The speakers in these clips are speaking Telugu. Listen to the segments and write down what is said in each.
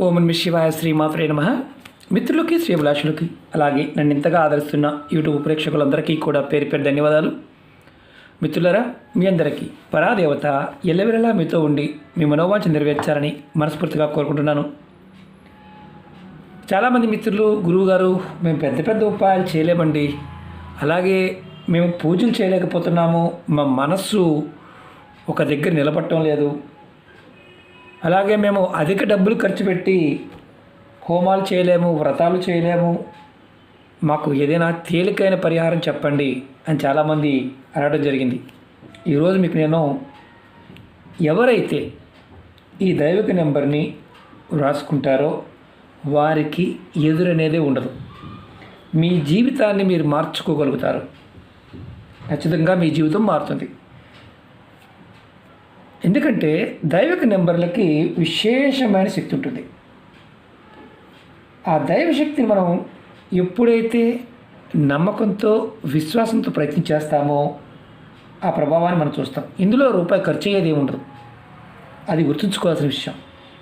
ఓం నమ శివాయ శ్రీమాత్రే నమ. మిత్రులకి శ్రీభిలాషులకి అలాగే నన్ను ఇంతగా ఆదరిస్తున్న యూట్యూబ్ ప్రేక్షకులందరికీ కూడా పేరు పేరు ధన్యవాదాలు. మిత్రులరా మీ అందరికీ పరాదేవత ఎల్లవెల్లలా మీతో ఉండి మీ మనోవాంఛ నెరవేర్చాలని మనస్ఫూర్తిగా కోరుకుంటున్నాను. చాలామంది మిత్రులు గురువుగారు మేము పెద్ద పెద్ద ఉపాయాలు చేయలేమండి. అలాగే మేము పూజలు చేయలేకపోతున్నాము. మా మనస్సు ఒక దగ్గర నిలబడటం లేదు. అలాగే మేము అధిక డబ్బులు ఖర్చు పెట్టి హోమాలు చేయలేము వ్రతాలు చేయలేము. మాకు ఏదైనా తేలికైన పరిహారం చెప్పండి అని చాలామంది అడగడం జరిగింది. ఈరోజు మీకు నేను ఎవరైతే ఈ దైవిక నెంబర్ని రాసుకుంటారో వారికి ఎదురనేదే ఉండదు. మీ జీవితాన్ని మీరు మార్చుకోగలుగుతారు. ఖచ్చితంగా మీ జీవితం మారుతుంది. ఎందుకంటే దైవిక నెంబర్లకి విశేషమైన శక్తి ఉంటుంది. ఆ దైవ శక్తిని మనం ఎప్పుడైతే నమ్మకంతో విశ్వాసంతో ప్రయత్నం చేస్తామో ఆ ప్రభావాన్ని మనం చూస్తాం. ఇందులో రూపాయి ఖర్చు అయ్యేది ఉండదు అది గుర్తుంచుకోవాల్సిన విషయం.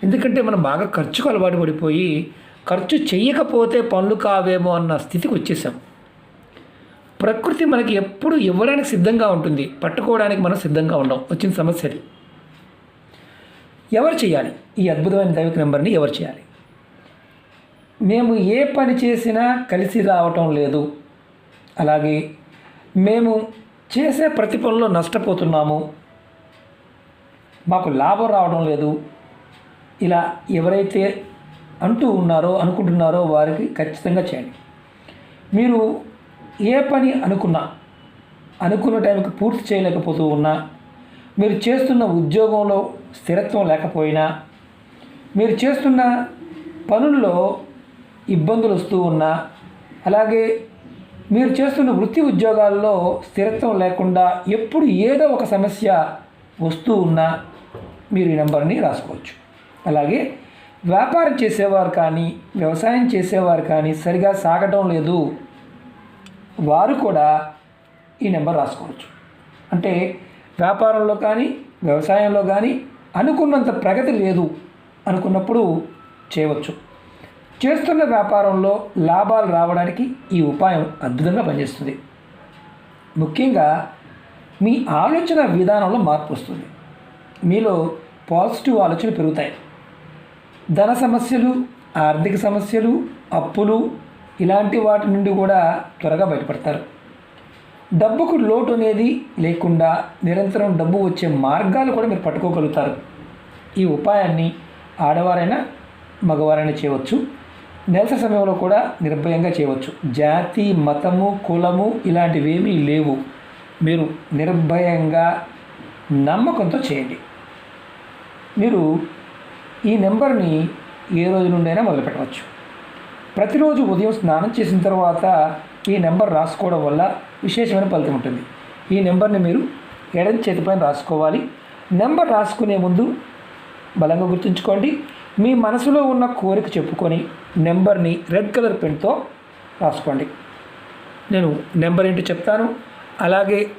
ఎందుకంటే మనం బాగా ఖర్చుకు అలవాటు పడిపోయి ఖర్చు చేయకపోతే పనులు కావేమో అన్న స్థితికి వచ్చేసాం. ప్రకృతి మనకి ఎప్పుడు ఇవ్వడానికి సిద్ధంగా ఉంటుంది. పట్టుకోవడానికి మనం సిద్ధంగా ఉండం. వచ్చిన సమస్య అది. ఎవరు చేయాలి? ఈ అద్భుతమైన దైవిక నెంబర్ని ఎవరు చేయాలి? మేము ఏ పని చేసినా కలిసి రావటం లేదు. అలాగే మేము చేసే ప్రతి పనిలో నష్టపోతున్నాము. మాకు లాభం రావడం లేదు. ఇలా ఎవరైతే అంటూ ఉన్నారో అనుకుంటున్నారో వారికి ఖచ్చితంగా చేయండి. మీరు ఏ పని అనుకున్నా అనుకున్న టైంకి పూర్తి చేయలేకపోతూ ఉన్నా మీరు చేస్తున్న ఉద్యోగంలో స్థిరత్వం లేకపోయినా మీరు చేస్తున్న పనుల్లో ఇబ్బందులు వస్తూ ఉన్నా అలాగే మీరు చేస్తున్న వృత్తి ఉద్యోగాల్లో స్థిరత్వం లేకుండా ఎప్పుడు ఏదో ఒక సమస్య వస్తూ ఉన్నా మీరు ఈ నెంబర్ని రాసుకోవచ్చు. అలాగే వ్యాపారం చేసేవారు కానీ వ్యవసాయం చేసేవారు కానీ సరిగా సాగటం లేదు వారు కూడా ఈ నెంబర్ రాసుకోవచ్చు. అంటే వ్యాపారంలో కానీ వ్యవసాయంలో కానీ అనుకున్నంత ప్రగతి లేదు అనుకున్నప్పుడు చేయవచ్చు. చేస్తున్న వ్యాపారంలో లాభాలు రావడానికి ఈ ఉపాయం అద్భుతంగా పనిచేస్తుంది. ముఖ్యంగా మీ ఆలోచన విధానంలో మార్పు వస్తుంది. మీలో పాజిటివ్ ఆలోచనలు పెరుగుతాయి. ధన సమస్యలు ఆర్థిక సమస్యలు అప్పులు ఇలాంటి వాటి నుండి కూడా త్వరగా బయటపడతారు. డబ్బుకు లోటు అనేది లేకుండా నిరంతరం డబ్బు వచ్చే మార్గాలు కూడా మీరు పట్టుకోగలుగుతారు. ఈ ఉపాయాన్ని ఆడవారైనా మగవారైనా చేయవచ్చు. నెలసరి సమయంలో కూడా నిర్భయంగా చేయవచ్చు. జాతి మతము కులము ఇలాంటివేమీ లేవు. మీరు నిర్భయంగా నమ్మకంతో చేయండి. మీరు ఈ నెంబర్ని ఏ రోజు నుండైనా మొదలుపెట్టవచ్చు. ప్రతిరోజు ఉదయం స్నానం చేసిన తర్వాత ఈ నెంబర్ రాసుకోవడం వల్ల విశేషమైన ఫలితం ఉంటుంది. ఈ నెంబర్ని మీరు ఎడం చేతిపైన రాసుకోవాలి. నెంబర్ రాసుకునే ముందు బలంగా గుర్తుంచుకోండి. మీ మనసులో ఉన్న కోరిక చెప్పుకొని నెంబర్ని రెడ్ కలర్ పెన్తో రాసుకోండి. నేను నెంబర్ ఏంటో చెప్తాను. అలాగే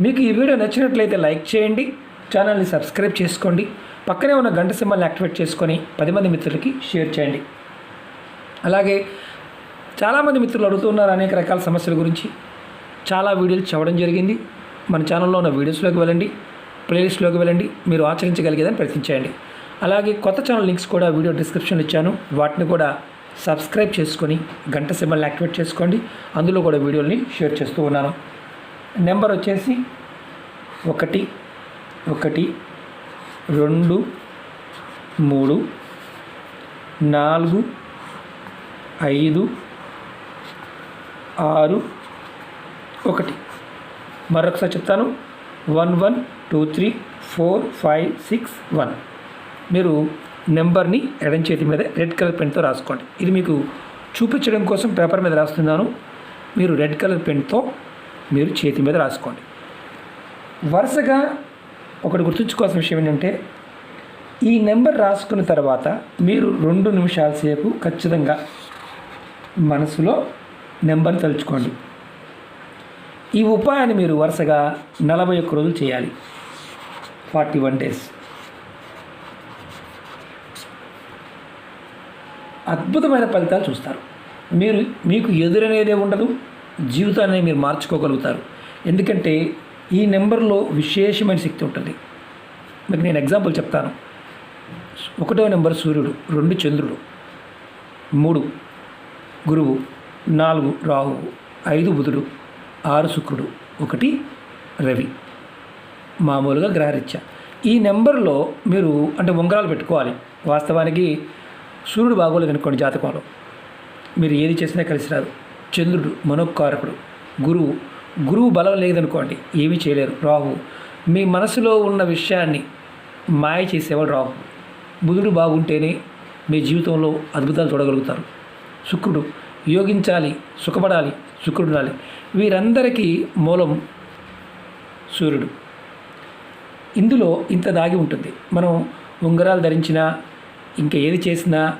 మీకు ఈ వీడియో నచ్చినట్లయితే లైక్ చేయండి. ఛానల్ని సబ్స్క్రైబ్ చేసుకోండి. పక్కనే ఉన్న గంట సింబల్ని యాక్టివేట్ చేసుకొని పది మంది మిత్రులకి షేర్ చేయండి. అలాగే చాలామంది మిత్రులు అడుగుతున్నారు అనేక రకాల సమస్యల గురించి. చాలా వీడియోలు చెప్పడం జరిగింది. మన ఛానల్లో ఉన్న వీడియోస్లోకి వెళ్ళండి. ప్లేలిస్ట్లోకి వెళ్ళండి. మీరు ఆచరించగలిగేదని ప్రయత్నించండి అలాగే కొత్త ఛానల్ లింక్స్ కూడా వీడియో డిస్క్రిప్షన్లో ఇచ్చాను. వాటిని కూడా సబ్స్క్రైబ్ చేసుకొని గంట సింబల్ని యాక్టివేట్ చేసుకోండి. అందులో కూడా వీడియోని షేర్ చేస్తూ ఉన్నాను. నెంబర్ వచ్చేసి ఒకటి ఒకటి రెండు మూడు నాలుగు ఐదు ఆరు ఒకటి. మరొకసారి చెప్తాను. One one two three four five six one. మీరు నెంబర్ని ఎడం చేతి మీద రెడ్ కలర్ పెన్తో రాసుకోండి. ఇది మీకు చూపించడం కోసం పేపర్ మీద రాస్తున్నాను. మీరు రెడ్ కలర్ పెన్తో మీరు చేతి మీద రాసుకోండి. వరుసగా ఒకటి గుర్తుంచుకోవాల్సిన విషయం ఏంటంటే ఈ నెంబర్ రాసుకున్న తర్వాత మీరు రెండు నిమిషాల సేపు ఖచ్చితంగా మనసులో నెంబర్ తలుచుకోండి. ఈ ఉపాయాన్ని మీరు వరుసగా నలభై ఒక్క రోజులు చేయాలి. Forty one days. అద్భుతమైన ఫలితాలు చూస్తారు. మీరు మీకు ఎదురనేదే ఉండదు జీవితాన్ని మీరు మార్చుకోగలుగుతారు. ఎందుకంటే ఈ నెంబర్లో విశేషమైన శక్తి ఉంటుంది. మీకు నేను ఎగ్జాంపుల్ చెప్తాను. ఒకటో నెంబర్ సూర్యుడు రెండు చంద్రుడు మూడు గురువు నాలుగు రాహువు ఐదు బుధుడు ఆరు శుక్రుడు ఒకటి రవి. మామూలుగా గ్రహరీత్యా. ఈ నెంబర్లో మీరు అంటే ఉంగరాలు పెట్టుకోవాలి. వాస్తవానికి సూర్యుడు బాగోలేదు అనుకోండి జాతకంలో. మీరు ఏది చేసినా కలిసి రాదు. చంద్రుడు మనోకారకుడు గురువు. గురువు బలం లేదనుకోండి ఏమీ చేయలేరు. రాహు మీ మనసులో ఉన్న విషయాన్ని మాయ చేసేవాడు రాహు. బుధుడు బాగుంటేనే మీ జీవితంలో అద్భుతాలు చూడగలుగుతారు. శుక్రుడు యోగించాలి సుఖపడాలి శుక్రుడు ఉండాలి వీరందరికీ మూలం సూర్యుడు. ఇందులో ఇంత దాగి ఉంటుంది. మనం ఉంగరాలు ధరించినా ఇంకా ఏది చేసినా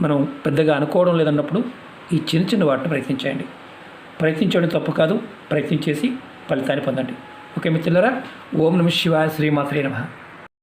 మనం పెద్దగా అనుకోవడం లేదన్నప్పుడు ఈ చిన్న చిన్న వాటిని ప్రయత్నించండి ప్రయత్నించడం తప్పు కాదు. ప్రయత్నం చేసి ఫలితాన్ని పొందండి. ఓకే మిత్రులరా ఓం నమ శివాయ శ్రీమాత్రే నమ.